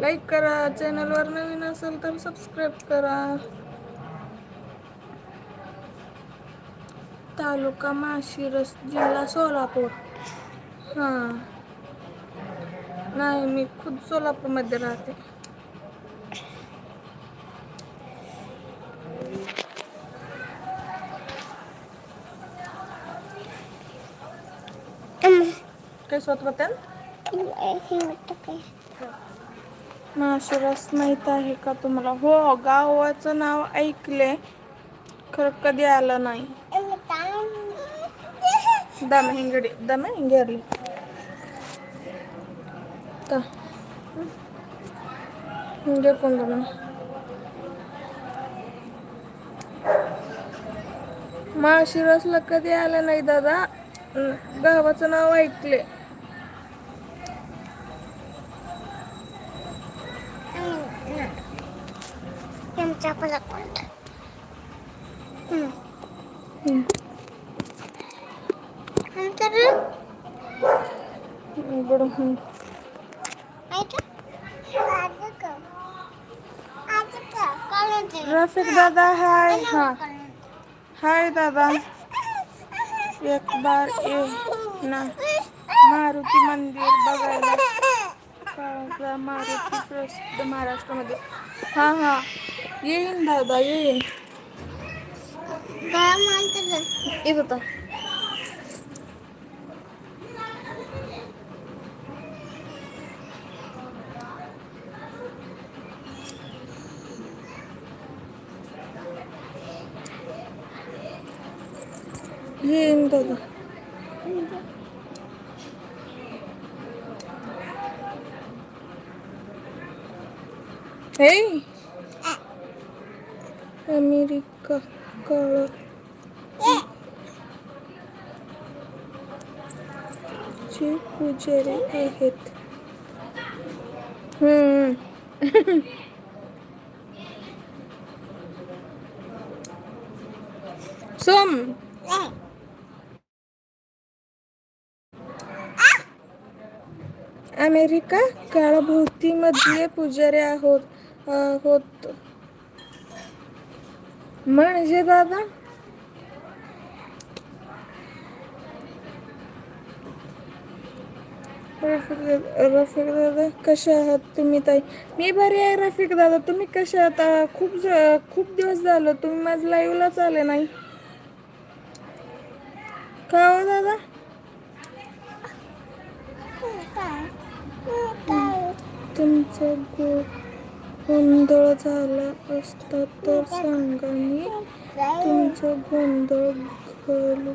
Like करा चॅनलवर नवीन असेल तर सबस्क्राईब करा. तालुका माशिरस जिल्हा सोलापूर. हां. नाही मी खुद सोलापूरमध्ये राहते. काय स्वतःबद्दल माशिरस माहीत आहे का तुम्हाला? हो गावाचं नाव ऐकले खरं कधी आलं नाही. दम हिंगडी दम हिंगेरली का हिंगे पण दम माशिरसला कधी आलं नाही दादा? गावाचं नाव ऐकले हं. रफिक दादा हाय हा. हाय दादा. एक बार ये ना. मारुती मंदिर बघायला. मारुती प्रसिद्ध महाराष्ट्रामध्ये. हा हा. येईन दादा येईन. येत होता येईन दादा हे? अमेरिका काळ. चे पुजारी आहेत. हम्म. सोम. अमेरिका काळभोवतीमध्ये पुजारी आहोत आहोत. म्हणजे दादा. रफिक दादा रफिक दादा कशा आहात तुम्ही ताई? मी बरी आहे रफिक दादा तुम्ही कशा आहात? खूप खूप दिवस झालं तुम्ही माझं लाईव्हलाच आले नाही. का हो दादा तुमचा गो गोंधळ झाला असता तर सांगा मी तुमचा गोंधळ घालू.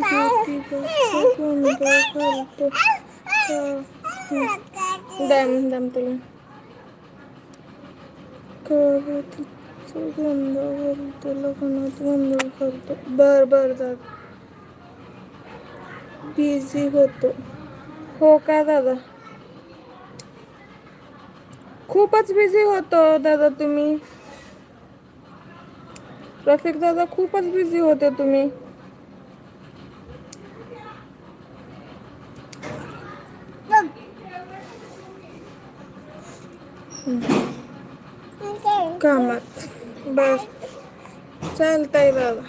ज्योतिबाचा गोंधळ घालतो का? दम दम तुला. कळवतीचा गोंधळ घालतो लग्नात गोंधळ घालतो. बर बर दादा बिझी होतो. हो का दादा? खूपच बिझी होतो दादा तुम्ही. रफिक दादा खूपच बिझी होते तुम्ही. कामात. बर चालतंय दादा.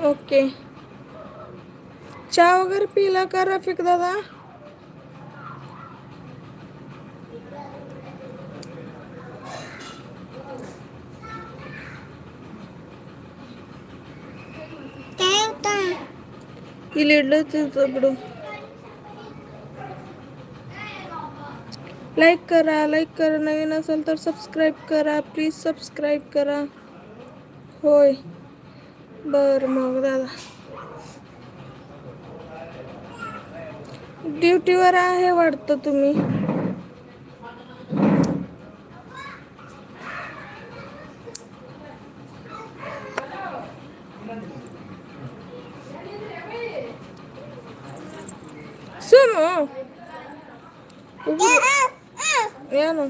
ओके. चहा वगैरे पिला का रफिक दादा? इलेडलं लाईक करा लाईक करा. नवीन असेल तर सबस्क्राईब करा. प्लीज सबस्क्राईब करा. होय. बर मग दादा. ड्युटीवर आहे वाटतं तुम्ही? सुनो या ना